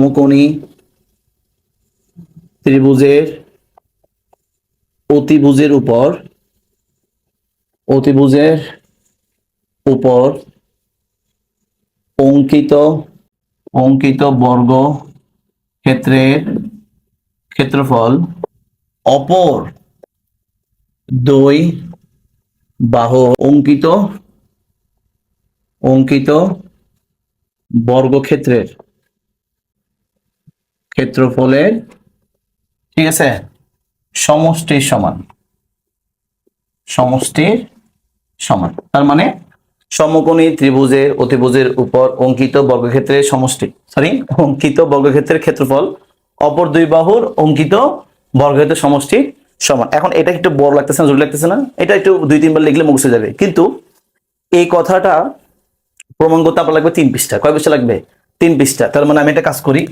সমকোণী ত্রিভুজের, অতিভুজের উপর অতিভুজের উপর অঙ্কিত অঙ্কিত বর্গ ক্ষেত্রের ক্ষেত্রফল অপর দুই বাহু অঙ্কিত অঙ্কিত বর্গক্ষেত্রের। ক্ষেত্রফলের, ঠিক আছে? সমষ্টির সমান। সমষ্টির সমান। তার মানে সমকোণী ত্রিভুজের অতিভুজের উপর অঙ্কিত বর্গক্ষেত্রের সমষ্টি সরি অঙ্কিত বর্গক্ষেত্রের ক্ষেত্রফল, অপর দুই বাহুর অঙ্কিত বর্গক্ষেত্রের সমষ্টি সমান। এখন এটা একটু বড় লাগতেছে না জরুরি লাগতেছে না? এটা একটু দুই, তিনবার লিখলে মুখে যাবে। কিন্তু এই কথাটা প্রমাণ করতে আপনার লাগবে তিন পৃষ্ঠা। কয় পৃষ্ঠা লাগবে? তিন পৃষ্ঠা। তার মানে আমি একটা কাজ করি,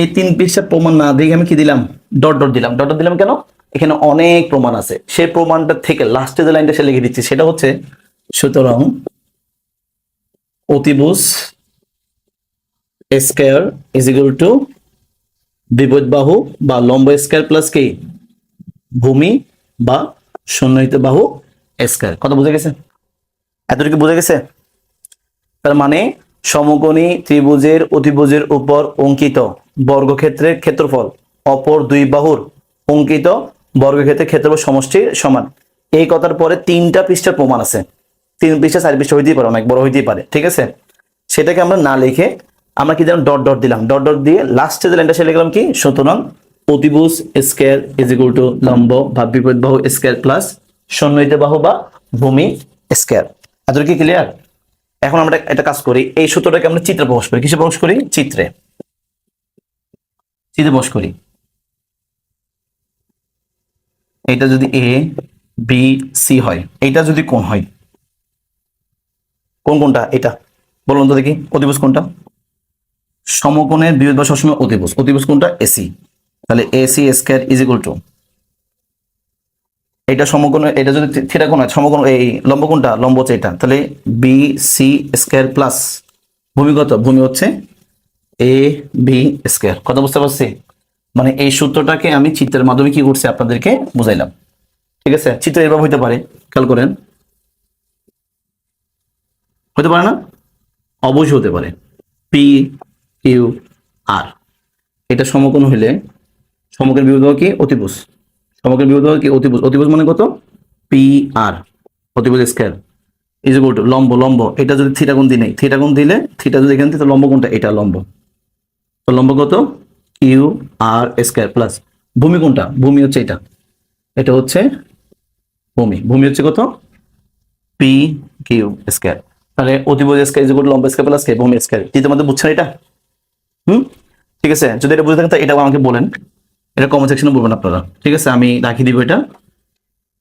এই তিন পৃষ্ঠা প্রমাণ না দিয়ে আমি কি দিলাম? ডট ডট দিলাম। ডট ডট দিলাম কেন? এখানে অনেক প্রমাণ আছে। সেই প্রমাণটা থেকে লাস্টে যে লাইনটা সে লিখে দিচ্ছি, সেটা হচ্ছে, সুতরাং অতিভুজ স্কয়ার ইজ ইকুয়াল টু বিপরীত বাহু বা লম্ব স্কয়ার প্লাস কি? ভূমি বা সন্নিহিত বাহু স্কয়ার। কথা বুঝে গেছে? এতটুকু বুঝে গেছে? তার মানে সমকোণী ত্রিভুজের অতিভুজের উপর অঙ্কিত বর্গক্ষেত্রের ক্ষেত্রফল, অপর দুই বাহুর অঙ্কিত বর্গক্ষেত্রের ক্ষেত্রফল সমষ্টির সমান। এই কথার পরে তিনটা পৃষ্ঠার প্রমাণ আছে। তিন পৃষ্ঠা চার পৃষ্ঠা হইতেই পারে, অনেক বড় হইতেই পারে, ঠিক আছে? সেটাকে আমরা না লিখে আমরা কি দিলাম ডট ডট দিলাম। ডট ডট দিয়ে লাস্টে যে লাইনটা সে লিখলাম কি? সুতরাং অতিভুজ স্কয়ার ইজ ইকুয়াল টু লম্ব বা বিপরীত বাহু স্কয়ার প্লাস সন্নিহিত বাহু বা ভূমি স্কয়ার এতটুকু কি ক্লিয়ার এখন আমরা একটা কাজ করি, এই সূত্রটাকে আমরা চিত্রে প্রকাশ করি। কিসে প্রকাশ করি? চিত্রে। চিত্রে প্রকাশ করি। এটা যদি এ বি সি হয়, এটা যদি কোন হয় কোন কোনটা এটা। বলুন তো দেখি, অতিভুজ কোনটা সমকোণের বিরোধ বা সবসময় অতিভুজ। অতিভুজ কোনটা এসি তাহলে AC square is equal to এটা সমকোণ এটা যদি থিটা কোণ হয়, সমকোণ, এই লম্ব কোণটা লম্ব হচ্ছে এটা তাহলে বি সি স্কয়ার প্লাস ভূমি কত ভূমি হচ্ছে এ বি স্কয়ার কথা বুঝতে পারছি? মানে এই সূত্রটাকে আমি চিত্রের মাধ্যমে কি করছি আপনাদেরকে বুঝাইলাম। ঠিক আছে? চিত্র এভাবে হইতে পারে, খেয়াল করেন। হতে পারে না? অবশ্যই হতে পারে। পি কিউ আর এটা সমকোণ হইলে সমকোণ বিরোধ কি? অতিভুজ। সমকের বিরোধ কি? অতিভুজ। অতিভুজ মানে কত? পি আর অতিভুজ স্কয়ার ইজ টু লম্ব লম্ব। এটা যদি থিটা কোণ দিই থিটা কোণ দিলে থিটা যদি এখান লম্ব কোণটা এটা লম্ব। তো লম্ব কত? কিউ আর স্কয়ার প্লাস ভূমি কোনটা? ভূমি হচ্ছে এটা। এটা হচ্ছে ভূমি। ভূমি হচ্ছে কত? পি কিউ স্কয়ার তাহলে অতিভুজ স্কয়ার ইজ টু লম্ব স্কয়ার প্লাস কে ভূমি স্কয়ার কি তোমাদের বুঝছেন এটা? হুম? ঠিক আছে? যদি এটা বুঝে থাকে তো এটাও আমাকে বলেন। এটা কমেন্ট সেকশনে বলবেন আপনারা। ঠিক আছে? আমি রাখি দিব এটা।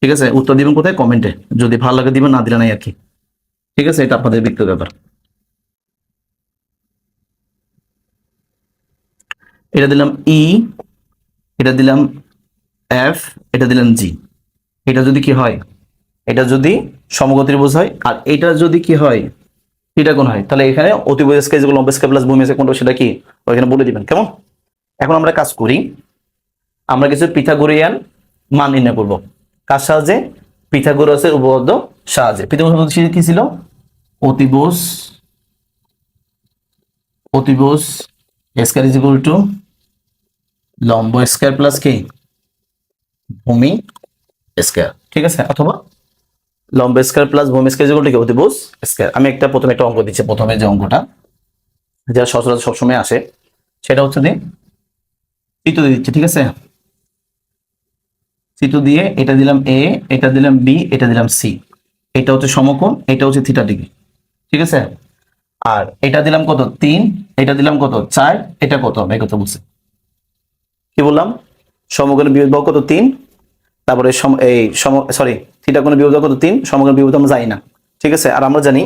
ঠিক আছে? উত্তর দিবেন কোথায়? কমেন্টে যদি ভালো লাগে দিবেন, না দিলে নাই আর কি। ঠিক আছে? এটা আপনাদের ব্যক্তিগত ব্যাপার। এটা দিলাম ই এটা দিলাম এফ এটা দিলাম জি এটা যদি কি হয়? এটা যদি সমগতির বোঝ হয়, আর এটা যদি কি হয়? এটা কোন হয়? তাহলে এখানে অতিবোধ যেগুলো লম্ব স্কেল প্লাস ভূমি স্কেল কোনটা সেটা কি? ওইখানে বলে দিবেন। কেমন? এখন আমরা কাজ করি। আমরা কিছু পিথাগোরিয়ান মান নির্ণয় করব। কার সাহায্যে? পিথাগোরাসের উপপাদ্য সাহায্যে। পিথাগোরাস কি ছিল? অতিবোস অতিবোস স্কয়ার ইজ ইকুয়াল টু লম্ব স্কয়ার প্লাস কি? ভূমি স্কয়ার। ঠিক আছে? অথবা লম্ব স্কয়ার প্লাস ভূমি স্কয়ার ইজ কি? অতিবোস স্কয়ার। আমি একটা প্রথমে একটা অঙ্ক দিচ্ছি, প্রথমে যে অঙ্কটা, যেটা সচরাচর সবসময় আসে, সেটা হচ্ছে যে দিচ্ছি, ঠিক আছে? চিত্র দিয়ে এটা দিলাম এ, এটা দিলাম বি, এটা দিলাম সি। এটা হচ্ছে সমকোণ, এটা হচ্ছে থিটা ডিগ্রি। ঠিক আছে? আর এটা দিলাম কত? তিন, এটা দিলাম কত? চার, এটা কত? হবে কত বলছে। কি বললাম? সমকোণের বিয়োগ কত? তিন। তারপরে এই সম সরি থিটা কোণের বিয়োগ কত? তিন। সমকোণের বিয়োগ আমরা যাই না। ঠিক আছে? আর আমরা জানি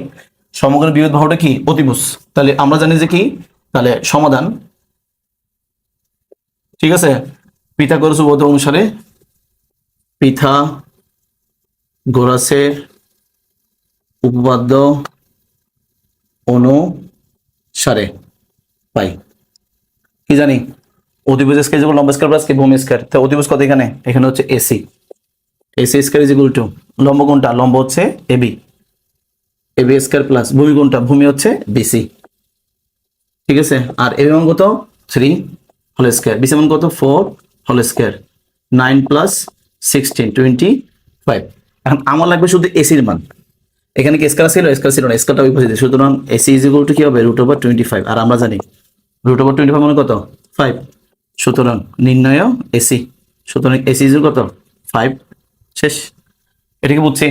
সমকোণের বিয়োগ বাহুটা কি? অতিভুজ। তাহলে আমরা জানি যে কি? তাহলে সমাধান। ঠিক আছে? পিথাগোরাস উপপাদ্য অনুসারে পিথা গোরাসের উপপাদ্য অনুসারে পাই। কি জানি? অতিভুজ স্কয়ার ইকুয়াল লম্ব স্কয়ার প্লাস কি ভূমি স্কয়ার তো অতিভুজ কত এখানে? এখানে হচ্ছে AC AC square is equal to লম্ব কোনটা? লম্ব হচ্ছে এবি এবি স্কয়ার প্লাস ভূমি কোনটা? ভূমি হচ্ছে বিসি ঠিক আছে? আর এবি মান কত? থ্রি হোল স্কয়ার বিসি মান কত? Four whole square nine plus sixteen twenty five এখন আমার লাগবে শুধু এসির মান। এখানে কি স্কয়ার ছিল? স্কয়ার ছিল না। ওই পাশে সুতরাং এসি ইজ ইকুয়াল টু কি হবে? রুট ওভার টোয়েন্টি ফাইভ আর আমরা জানি রুট ওভার টোয়েন্টি ফাইভ মানে কত? ফাইভ সুতরাং নির্ণয় এসি সুতরাং এসি ইজ কত ফাইভ শেষ। এটা কি বুঝছি?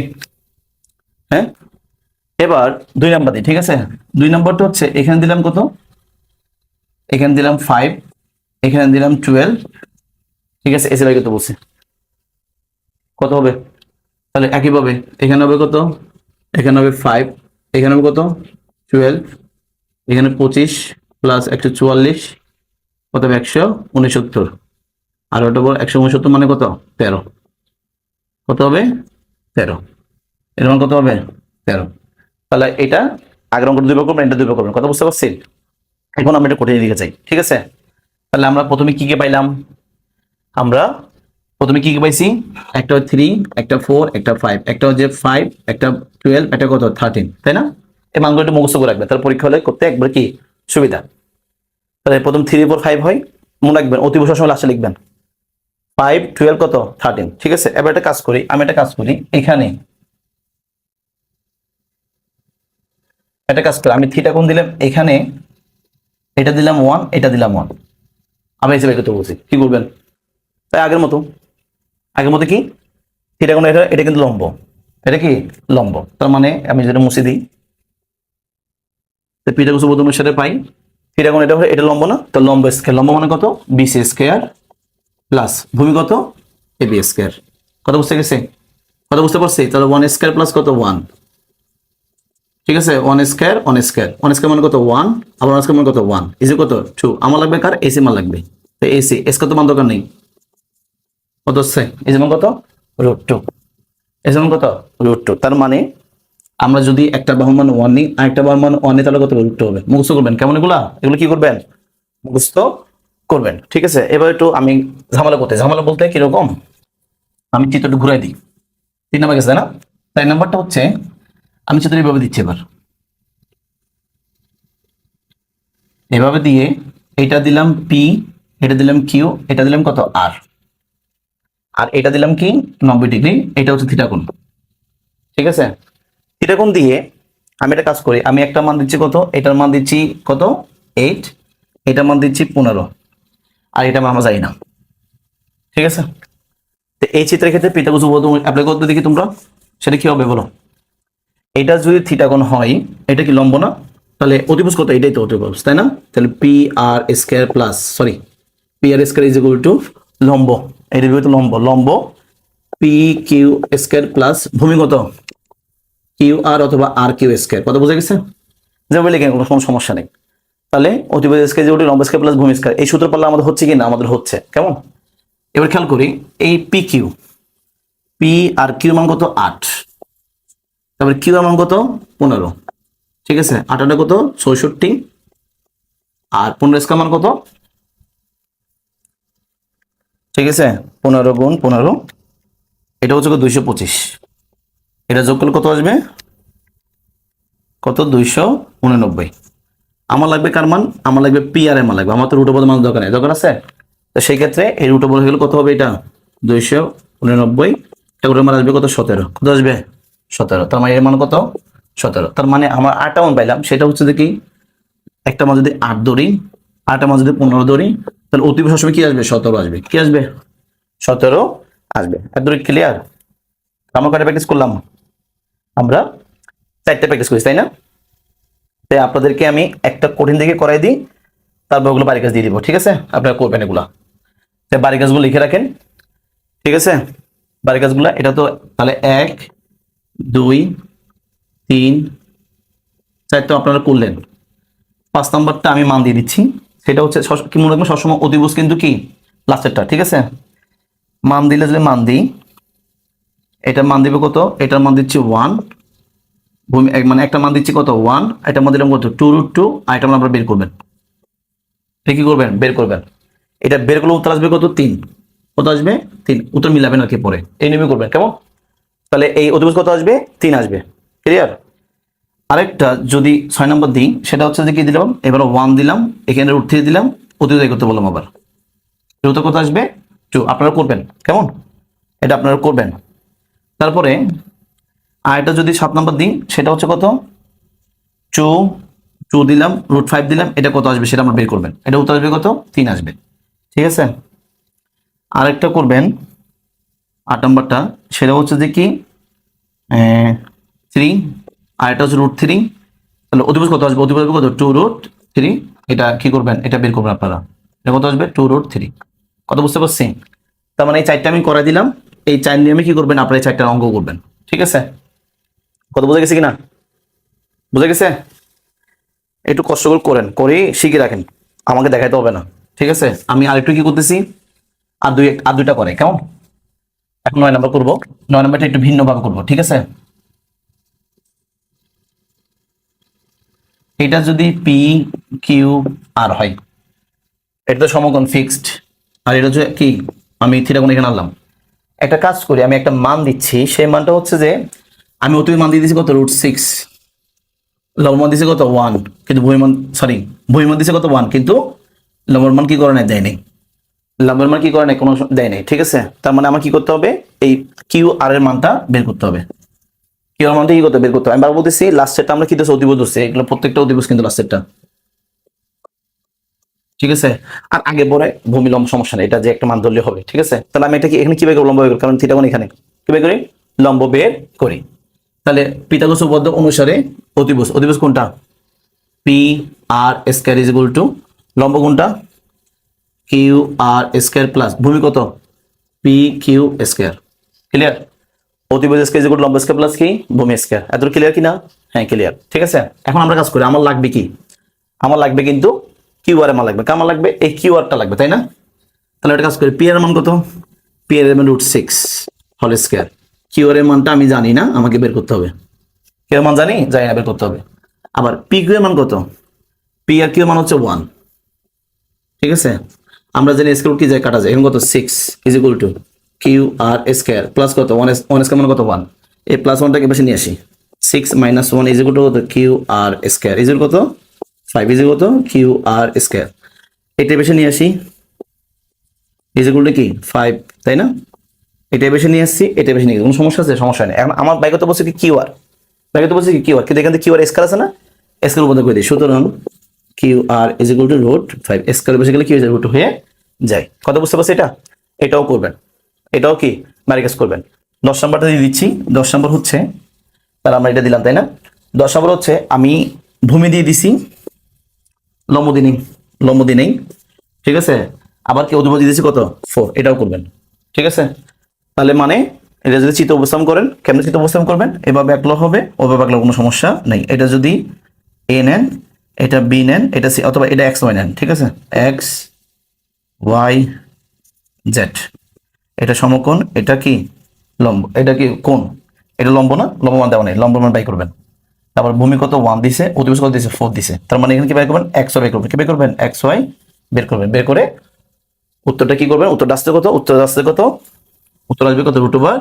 হ্যাঁ? এবার দুই নাম্বার দিই ঠিক আছে? দুই নাম্বারটা হচ্ছে, এখানে দিলাম কত? এখানে দিলাম ফাইভ এখানে দিলাম টুয়েলভ ঠিক আছে? এসি লাগে তো বলছে? কত হবে? তাহলে একইভাবে, এখানে হবে কত? এখানে হবে ফাইভ এখানে হবে কত? টুয়েলভ এখানে পঁচিশ প্লাস একশো চুয়াল্লিশ, কত হবে? একশো উনসত্তর। আর ওটা বল একশো উনসত্তর মানে কত? তেরো। কত হবে? তেরো। এর কত হবে? তেরো। তাহলে এটা আগের অঙ্কটা দুই ভাগ করবেন, এটা দুই ভাগ করবেন। কথা বুঝতে পারছি এখন আমরা এটা কঠিন দিকে যাই, ঠিক আছে? তাহলে আমরা প্রথমে কি কি পাইলাম? আমরা প্রথমে কি কি পাইছি? একটা থ্রি একটা ফোর একটা ফাইভ একটা হচ্ছে ফাইভ একটা টুয়েলভ একটা কত? থার্টিন তাই না? এই মানগুলো মুখস্থ করে রাখবেন পরীক্ষা হলে করতে একবার কি? সুবিধা। তাহলে প্রথম থ্রি ফোর ফাইভ হয়। মনে রাখবেন, অতি বসার সময় লাস্টে লিখবেন। ফাইভ টুয়েলভ কত? থার্টিন ঠিক আছে? এবার একটা কাজ করি, আমি একটা কাজ করি, এখানে। একটা কাজ করি, আমি থ্রিটা কোন দিলাম? এখানে। এটা দিলাম ওয়ান এটা দিলাম ওয়ান আমি হিসেবে করতে বলছি। কি করবেন? তাই আগের মতো। আগের মতো কি? থ্রিটা কোন এটা এটা কিন্তু লম্ব। এটা কি? লম্ব। তার মানে আমি যেটা মুছে দিই, তো পিটা কুসু প্রথমের সাথে পাই। থ্রিটা কোন এটা এটা লম্ব না? তো লম্ব স্কয়ার লম্ব মানে কত? বিসি স্কয়ার প্লাস ভূমি কত? এ বি স্কয়ার কত বুঝতে গেছে? কত বুঝতে পারছি? তাহলে ওয়ান স্কয়ার প্লাস কত? ওয়ান ঠিক আছে? One square one square one square মানে কত? ওয়ান আবার ওয়ান স্কয়ার মানে কত? ওয়ান ইজি কত? টু আমার লাগবে কার? এসি মান লাগবে। তো এসি এস কত মান দরকার নেই? কত হচ্ছে? এসি মান কত? রুট টু এসি মান কত? রুট টু তার মানে আমরা যদি একটা বাহুর ওয়ান নিই আর একটা বাহুর ওয়ান নিই, তাহলে কত রুট টু হবে? মুখস্থ করবেন। কেমন এগুলা? এগুলো কি করবেন? মুখস্থ করবেন। ঠিক আছে? এবার একটু আমি ঝামেলা করতে ঝামেলা বলতে কীরকম? আমি চিত্রটা ঘুরাই দিই। তিন নাম্বার গেছে না? তাই নাম্বারটা হচ্ছে, আমি চিত্র এভাবে দিচ্ছি এবার। এভাবে দিয়ে এটা দিলাম পি এটা দিলাম কিউ এটা দিলাম কত? আর আর এটা দিলাম কি? নব্বই ডিগ্রি। এটা হচ্ছে থিটাকোণ ঠিক আছে? থিটাকোণ দিয়ে আমি একটা কাজ করি, আমি একটা মান দিচ্ছি কত? এটার মান দিচ্ছি কত? এইট এটা মান দিচ্ছি পনেরো। আর এটা আমরা জানি না। ঠিক আছে? তো এই চিত্রের ক্ষেত্রে পিতা কুসু অ্যাপ্লাই করতে দেখি তোমরা। সেটা কি হবে বলো? এটা যদি থিটাকোণ হয়, এটা কি লম্ব না? তাহলে অতিভুজ কত? এটাই তো অতিভুজ, তাই না? তাহলে P R square plus sorry P R square is equal to লম্ব। এটা তো লম্ব লম্ব পি কিউ স্কয়ার প্লাস ভূমিগত কিউ আর অথবা আর কিউ স্কয়ার কত বোঝা গেছে? যে বলে কেন কোনো সমস্যা নেই। তাহলে অতিভুজ স্কয়ার যে লম্ব স্কয়ার প্লাস ভূমি স্কয়ার এই সূত্র পারলে আমাদের হচ্ছে কি না? আমাদের হচ্ছে। কেমন? এবার খেয়াল করি, এই P Q P R Q মান কত? আট। তারপরে কিউ মান কত? পনেরো। ঠিক আছে? আটাটা কত? চৌষট্টি আর পনেরো স্কোয়ার মান কত? ঠিক আছে? পনেরো গুণ পনেরো। এটা হচ্ছে দুইশো পঁচিশ। এটা যোগ করলে কত আসবে? কত? দুইশো উননব্বই। আমার লাগবে কার মান? আমার লাগবে পি আর এম লাগবে। আমার তো রুটো মান দরকার নেই। দরকার আছে? তো সেই ক্ষেত্রে এই রুটো বলে গেলে কত হবে এটা? দুইশো উননব্বই। এটা মান আসবে কত? সতেরো। কত আসবে? সতেরো। তার মানে এর মান কত? সতেরো। তার মানে আমার আটটা মান পাইলাম। সেটা হচ্ছে দেখি একটা মান যদি আট ধরি, আটটা মান যদি পনেরো ধরি তাহলে অতি সবসময় কি আসবে? সতেরো আসবে। কি আসবে? সতেরো আসবে। এক ধরি ক্লিয়ার আমরা কয়টা প্র্যাকটিস করলাম? আমরা চারটে প্র্যাকটিস করি তাই না? তাই আপনাদেরকে আমি একটা কঠিন দিকে করাই দিই, তারপর ওগুলো বাড়ি কাজ দিয়ে দিব, ঠিক আছে? আপনারা করবেন এগুলা। তাই বাড়ি কাজগুলো লিখে রাখেন, ঠিক আছে? বাড়ি কাজগুলো, এটা তো তাহলে এক, দুই, তিন, চার তো আপনারা করলেন। পাঁচ নম্বরটা আমি মান দিয়ে দিচ্ছি। সেটা হচ্ছে কি মনে রাখবেন, সবসময় অতিবুজ কিন্তু কি? লাস্টেরটা ঠিক আছে? মান দিলে যদি মান দিই, এটার মান দিবে কত? এটার মান দিচ্ছি ওয়ান ভূমি মানে একটা মান দিচ্ছি কত? ওয়ান এটা মান দিলাম কত? টু রুট টু মান আপনারা বের করবেন। এটা কি করবেন? বের করবেন। এটা বের করলে উত্তর আসবে কত? তিন। কত আসবে? তিন। উত্তর মিলাবেন আর কি পরে। এই নিয়মে করবেন, কেমন? তাহলে এই অতিভুজ কত আসবে? তিন আসবে। ক্লিয়ার আরেকটা যদি ছয় নম্বর দিই, সেটা হচ্ছে যে কি দিলাম? এবার ওয়ান দিলাম, এখানে রুট থ্রি দিলাম অতিবাহী করতে বললাম আবার। উত্তর কত আসবে? টু আপনারা করবেন, কেমন? এটা আপনারা করবেন। তারপরে আরেকটা যদি সাত নম্বর দিই, সেটা হচ্ছে কত? টু টু দিলাম রুট ফাইভ দিলাম, এটা কত আসবে সেটা আমরা বের করবেন। এটা উত্তর আসবে কত? তিন আসবে। ঠিক আছে? আরেকটা করবেন, আট নম্বরটা, সেটা হচ্ছে যে কি? থ্রি আর এটা হচ্ছে রুট থ্রি তাহলে অতিভুজ কত আসবে? আসবে কত? টু রুট থ্রি এটা কি করবেন? এটা বের করবেন আপনারা। এটা কত আসবে? টু রুট থ্রি কত বুঝতে পারছি তার মানে এই চারটা আমি করে দিলাম। এই চার নিয়মে কি করবেন? আপনারা এই চারটা অঙ্ক করবেন। ঠিক আছে? কত বুঝে গেছে কিনা? বুঝে গেছে? একটু কষ্ট করে করেন। করে শিখে রাখেন। আমাকে দেখাইতে হবে না। ঠিক আছে? আমি আরেকটু কি করতেছি? আর দুই আর দুইটা করে কেমন? এখন নয় নাম্বার করব। নয় নাম্বারটা একটু ভিন্নভাবে করব। ঠিক আছে? এটা যদি পি কিউ আর হয়, এটা তো সমকোণ ফিক্সড আর এটা হচ্ছে কি? আমি থিটা কোণ এখানে আনলাম। একটা কাজ করি, আমি একটা মান দিচ্ছি, সেই মানটা হচ্ছে যে আমি অতি মান দিয়ে দিচ্ছি কত? রুট সিক্স লবমান দিছে কত? ওয়ান কিন্তু ভূমিমান সরি ভূমিমান দিছে কত? ওয়ান কিন্তু লম্বর মান কি করে নেয় দেয় নাই। লম্বর মান কি করে নাই? কোনো দেয় নাই। ঠিক আছে? তার মানে আমার কি করতে হবে? এই কিউ আর এর মানটা বের করতে হবে। কিউ আর মানটা কি করতে বের করতে আমি বারবার বলতেছি লাস্টেরটা আমরা কি দিচ্ছি অতিবোধ ধরছি এগুলো প্রত্যেকটা অতিবোধ কিন্তু লাস্টেরটা ঠিক আছে? আর আগে পরে ভূমি লম্ব সমস্যা এটা যে একটা মান হবে। ঠিক আছে? তাহলে আমি এটা কি এখানে কীভাবে লম্ব বের করি? কারণ থিটা এখানে। কীভাবে করি? লম্ব বের করি। তাহলে পিতাগোস উপপাদ্য অনুসারে অতিভুজ অতিভুজ কোনটা? P R square is to লম্ব কোনটা? কিউ আর স্কয়ার প্লাস ভূমি কত? P Q square clear square equal লম্ব স্কয়ার প্লাস কি? ভূমি স্কয়ার এত ক্লিয়ার হ্যাঁ ক্লিয়ার ঠিক আছে? এখন আমরা কাজ করি, আমার লাগবে কি? আমার লাগবে কিন্তু কিউ আর আমার লাগবে। কার লাগবে? এই কিউ লাগবে, তাই না? তাহলে একটা কাজ করি পি এর মান কত? পি এর মান স্কয়ার কিউ এর মানটা আমি জানি না, আমাকে বের করতে হবে। কিউ মান জানি? জানি না, বের করতে হবে। আবার পি কিউ এর মান কত? পি আর কিউ এর মান হচ্ছে ওয়ান ঠিক আছে? আমরা জানি স্কোয়ার কি যায় কাটা যায়? এখন কত? Six is to Q R square plus কত? ওয়ান ওয়ান স্কোয়ার মানে কত? ওয়ান এই প্লাস ওয়ানটাকে বেশি নিয়ে আসি। Six minus one is equal to কত কিউ আর স্কোয়ার ইজ কত ফাইভ ইজ কত কিউ আর স্কোয়ার এটা বেশি নিয়ে আসি। ইজ ইকুয়াল টু কি? ফাইভ তাই না? এটা বেশি নিয়ে আসছি এটা বেশি নিয়ে কোনো সমস্যা আছে? সমস্যা নেই। এখন আমার ব্যাগে তো বলছে কি? কিউ আর ব্যাগে তো বলছে কি? কিউ আর কিন্তু এখান থেকে কিউ আর স্কোয়ার আছে না? স্কোয়ার উপর করে দিই। সুতরাং Q R is equal to root five square বেশি গেলে কি যায়? রুট হয়ে যায়। কত বুঝতে পারছি এটা? এটাও করবেন। এটাও কি? ম্যারিকাস করবেন। দশ নম্বরটা দিয়ে দিচ্ছি। দশ নম্বর হচ্ছে, তাহলে আমরা এটা দিলাম, তাই না? দশ নম্বর হচ্ছে, আমি ভূমি দিয়ে দিছি। লম্ব দিনেই ঠিক আছে? আবার কি অধিপতি দিয়েছি কত? ফোর এটাও করবেন। ঠিক আছে? তাহলে মানে এটা যদি চিত্র উপস্থাপন করেন, কেমন চিত্র উপস্থাপন করবেন? এভাবে একলো হবে, ওভাবে একলো কোনো সমস্যা নেই। এটা যদি এ নেন, এটা বি নেন, এটা সি অথবা এটা এক্স ওয়াই নেন, ঠিক আছে? এক্স ওয়াই জেড এটা সমকোণ, এটা কি লম্ব, এটা কি কোণ? এটা লম্ব না লম্ব মান দেওয়া নেই লম্ব মান বাই করবেন। তারপর ভূমি কত? ওয়ান দিছে অতিবেশ কত দিছে? ফোর দিছে। তার মানে এখানে কি বের করবেন? এক্স ওয়াই করবেন। কি বের করবেন? এক্স ওয়াই বের করবেন। বের করে উত্তরটা কি করবেন? উত্তরটা আসতে কত? উত্তর আসতে কত? উত্তর আসবে কত? রুট ওভার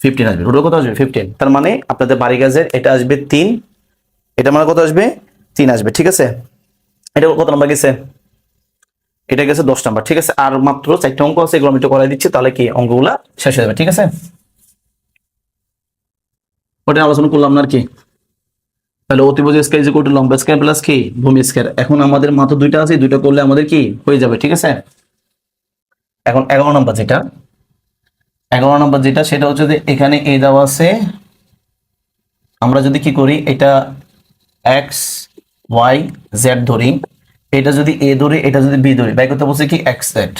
ফিফটিন আসবে। রুট কত আসবে? ফিফটিন তার মানে আপনাদের বাড়ি গাছের এটা আসবে তিন। এটা মানে কত আসবে? তিন আসবে। ঠিক আছে? এটা কত নাম্বার গেছে? এটা গেছে দশ নাম্বার, ঠিক আছে? আর মাত্র চারটে অঙ্ক আছে, এগুলো আমি একটু করাই দিচ্ছি, তাহলে কি অঙ্কগুলা শেষ হয়ে যাবে, ঠিক আছে? ওটা আলোচনা করলাম না কি। তাহলে অতিভুজ স্কয়ার ইকুয়াল টু লম্ব স্কয়ার প্লাস কি? ভূমি স্কয়ার এখন আমাদের মাত্র দুইটা আছে দুইটা করলে আমাদের কি হয়ে যাবে, ঠিক আছে? এখন এগারো নম্বর যেটা, এগারো নম্বর যেটা, সেটা হচ্ছে যে এখানে এ দেওয়া আছে, আমরা যদি কি করি, এটা এক্স ওয়াই জেড ধরি এটা যদি এ ধরি, এটা যদি বি ধরি বাই করতে বলছে কি এক্স জেড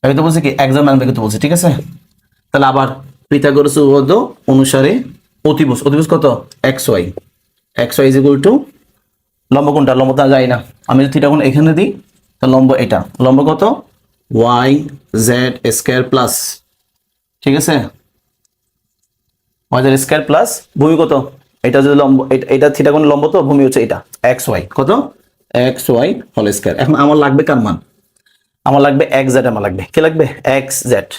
বাই করতে বলছে কি এক্সাম মান বাই করতে বলছে, ঠিক আছে? তাহলে আবার পিথাগোরাস উপপাদ্য অনুসারে অতিভুজ। অতিভুজ কত? X Y X Y is equal to লম্ব কোনটা? লম্ব তো যাই না। আমি যদি থিটা কোণ এখানে দিই, তাহলে লম্ব এটা। লম্ব কত? ওয়াই জেড স্কয়ার প্লাস ঠিক আছে? ওয়াই জেড স্কয়ার প্লাস ভূমি কত? এটা যদি লম্ব, এটা থিটা কোণ লম্ব তো, ভূমি হচ্ছে এটা। এক্স ওয়াই কত? এক্স ওয়াই হোল স্কোয়ার এখন আমার লাগবে কার মান? আমার লাগবে এক্স জেড আমার লাগবে। কি লাগবে? এক্স জেড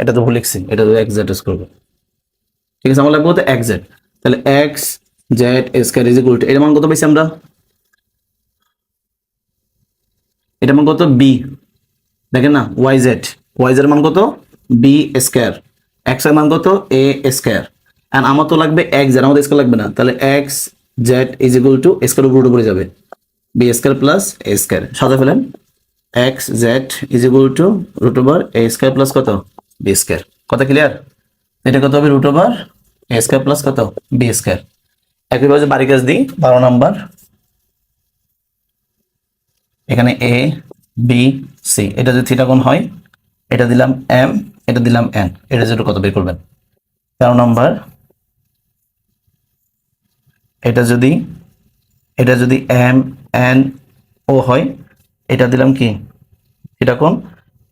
এটা তো ভুল লিখছি। এটা তো এক্স জেড করব ঠিক আছে, আমার লাগবে এক্স জেড তাহলে X Z square is equal to এর মান কত পেয়েছি আমরা? এটা মান কত? বি দেখেন না ওয়াই জেড ওয়াই জেড মান কত? বি স্কোয়ার এক্সের মান কত? এ স্কোয়ার এন্ড আমার তো লাগবে এক্স জেড আমাদের স্কোয়ার লাগবে না। তাহলে X Z is equal to square উপর উপরে যাবে। B square plus A square সাথে ফেলেন। X Z is equal to root over A square plus কত? বি স্কোয়ার কথা ক্লিয়ার এটা কত হবে? Root over A square plus কত? বি স্কোয়ার একইভাবে বাড়ি কাজ দিই, বারো নাম্বার। এখানে এ বি সি এটা যদি থিটা কোণ হয়, এটা দিলাম এম এটা দিলাম এন এটা যেটা কত? বের করবেন। তেরো নম্বর। এটা যদি এটা যদি এম এন ও হয়, এটা দিলাম কি? এটা কোন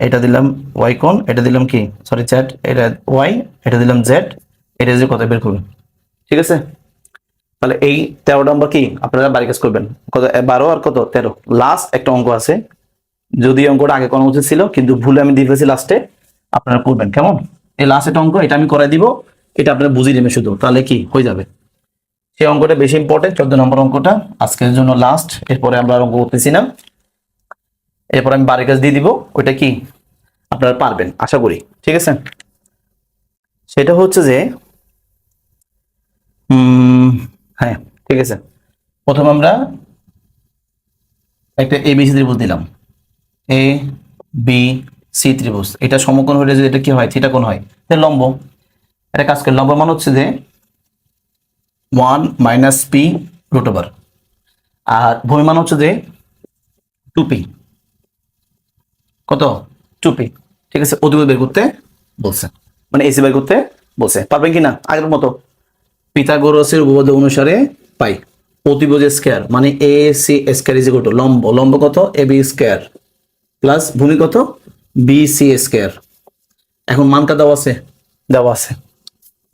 এটা দিলাম ওয়াই কোন এটা দিলাম কি? সরি চ্যাট এটা ওয়াই এটা দিলাম জেড এটা যে কত বের করবেন ঠিক আছে? তাহলে এই তেরো নম্বর কি? আপনারা বাড়ি কাজ করবেন। কত? বারো আর কত? তেরো। লাস্ট একটা অঙ্ক আছে। যদি অঙ্কটা আগে করা উচিত ছিল, কিন্তু ভুলে আমি দিয়ে ফেলেছি লাস্টে আপনারা করবেন। কেমন? এই লাস্ট একটা অঙ্ক, এটা আমি করাই দিব। এটা আপনারা বুঝিয়ে নেবেন শুধু। তাহলে কি? হয়ে যাবে। সেই অঙ্কটা বেশি ইম্পর্টেন্ট চোদ্দ নম্বর অঙ্কটা আজকের জন্য লাস্ট এরপরে আমরা অঙ্ক করতেছি না। এরপর আমি বাড়ির কাজ দিয়ে দিব। ওইটা কি? আপনারা পারবেন, আশা করি। ঠিক আছে? সেটা হচ্ছে যে হ্যাঁ ঠিক আছে। প্রথম আমরা একটা এ এবিসি ত্রিভুজ দিলাম। এ বি সি ত্রিভুজ। এটা সমকোণ হলে যদি এটা কি হয়? থিটা কোণ হয়? লম্ব। এটা কাজ করে লম্ব মান হচ্ছে যে one minus P root over. আর ভূমি মান হচ্ছে যে টু পি। কত? Two P. ঠিক আছে অতিবাদ বের করতে বলছে। মানে এসি বের করতে বলছে। পারবেন কি না আগের মতো। পিথাগোরাসের উপপাদ্য অনুসারে পাই। অতিভুজ স্কয়ার মানে A C square is to লম্ব। লম্ব কত? এ বি স্কয়ার প্লাস ভূমি কত? B C square. এখন মানটা দেওয়া আছে? দেওয়া আছে।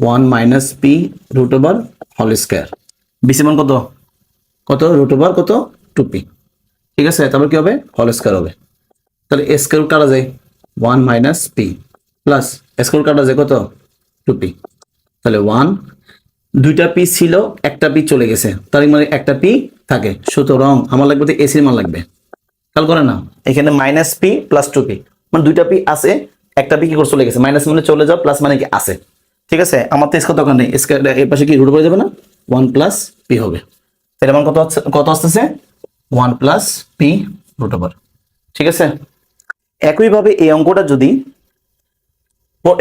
One minus P root over হল স্কয়ার। বিসি মান কত? কত? রুট ওভার কত? Two P. ঠিক আছে, তারপর কি হবে? হল স্কয়ার হবে। তাহলে স্কয়ার কাটা যায়? One minus P plus square কাটা যায় কত? Two P. তাহলে ওয়ান, দুইটা পি ছিল, একটা পি চলে গেছে। তার মানে একটা পি থাকে। সুতরাং আমার লাগবে তো এসির মান লাগবে। খেয়াল করে না। এখানে minus P plus two P. মানে দুইটা পি আছে, একটা পি কি করে চলে গেছে? মাইনাস মানে চলে যাও প্লাস মানে কি আছে? ঠিক আছে? আমার তো স্কোয়ার দরকার নেই। স্কোয়ার এর পাশে কি রুট করে যাবে না? ওয়ান প্লাস পি হবে। তাহলে আমার কত কত আসতেছে? One plus P root over ঠিক আছে? একইভাবে এই অঙ্কটা যদি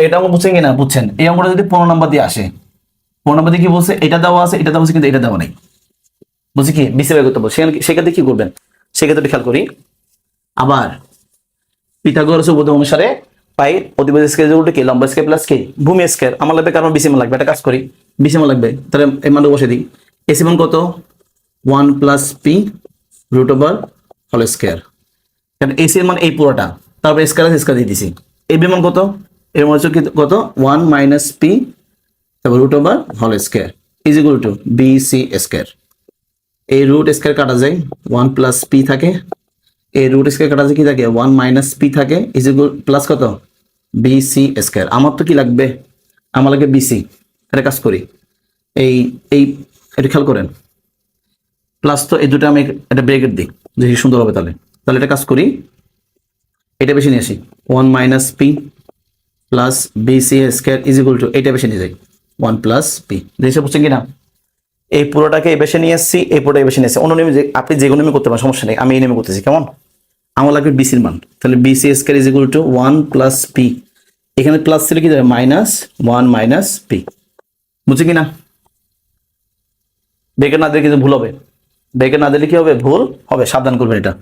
এটা অঙ্ক বুঝছেন কিনা? বুঝছেন। এই অঙ্কটা যদি পনেরো নম্বর দিয়ে আসে। পনেরো নম্বর দিয়ে কি বলছে? এটা দেওয়া আছে, এটা দেওয়া আছে, কিন্তু এটা দেওয়া নেই। বুঝছি কি? বিসি বের করতে বলছে সেক্ষেত্রে কি করবেন? সেক্ষেত্রে খেয়াল করি। আবার পিথাগোরাস উপপাদ্য অনুসারে পাই অতিবাদ স্কেল উল্টে কি? লম্বা স্কেল প্লাস কি ভূমি স্কেল আমার লাগবে কারণ বিসি লাগবে, একটা কাজ করি। বিসি মান লাগবে, তাহলে এই মানটা বসে দিই। এসি মান কত? One plus P root over হল স্কোয়ার কারণ এসি এর মান এই পুরোটা। তারপর স্কোয়ার আছে স্কোয়ার দিয়ে দিছি। এই বি মান কত? এর মান হচ্ছে কত? ওয়ান মাইনাস পি তারপর রুট ওভার হল square is equal to B C square এই রুট স্কোয়ার কাটা যায় ওয়ান প্লাস পি থাকে। এই রুট স্কোয়ার কাটা যায় কি থাকে? ওয়ান মাইনাস পি থাকে। ইজ ইকুয়াল প্লাস কত? বি সি স্কোয়ার আমার তো কি লাগবে? আমার লাগবে বিসি এটা কাজ করি। এই এই, এটা খেয়াল করেন। প্লাস তো এই দুটো আমি একটা ব্রেকেট দিই দেখি সুন্দর হবে তাহলে। তাহলে এটা কাজ করি। এটা বেশি নিয়ে আসি। One minus P plus B C square is equal to এটা বেশি নিয়ে যাই। ওয়ান প্লাস পি জিনিসটা বুঝছেন কিনা? এই পুরোটাকে এই বেশি নিয়ে এসেছি এই পুরোটা এই বেশি নিয়ে এসেছি অন্য নেমে যে, আপনি যে কোনো নেমে করতে পারেন, সমস্যা নেই। আমি এই নেমে করতেছি, কেমন? আমার লাগবে বিসির মান। তাহলে BC square is equal to one plus P এখানে প্লাস ছিল কি? মাইনাস ওয়ান মাইনাস পি বুঝছি কিনা বেকে না দিলে কিন্তু ভুল হবে। বেকে না দিলে কি হবে? ভুল হবে। সাবধান করবেন এটা।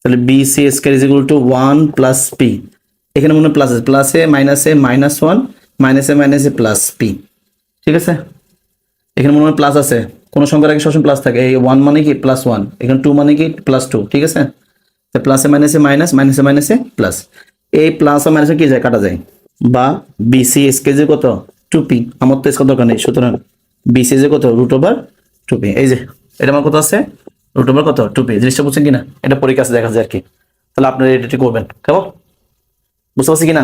তাহলে B C square is equal to one plus P এখানে মনে প্লাস আছে। প্লাসে মাইনাসে মাইনাস ওয়ান মাইনাসে মাইনাসে প্লাস পি ঠিক আছে? এখানে মনে হয় প্লাস আছে। কোনো সংখ্যার আগে সবসময় প্লাস থাকে। এই ওয়ান মানে কি? প্লাস ওয়ান এখানে টু মানে কি? প্লাস টু ঠিক আছে? প্লাসে মাইনাসে মাইনাস মাইনাসে মাইনাসে প্লাস এই প্লাস আর মাইনাসে কি যায়? কাটা যায়। বা বিসি এসকেজে কত? টুপি আমার তো এসকার দরকার নেই, সুতরাং বিসি যে কত? রুট ওভার টু পি এই যে, এটা আমার কত আছে? রুট ওভার কত? টুপি জিনিসটা বুঝছেন কিনা? এটা পরীক্ষা আছে দেখা যায় আর কি। তাহলে আপনারা এটা করবেন। কেমন বুঝতে পারছি কিনা?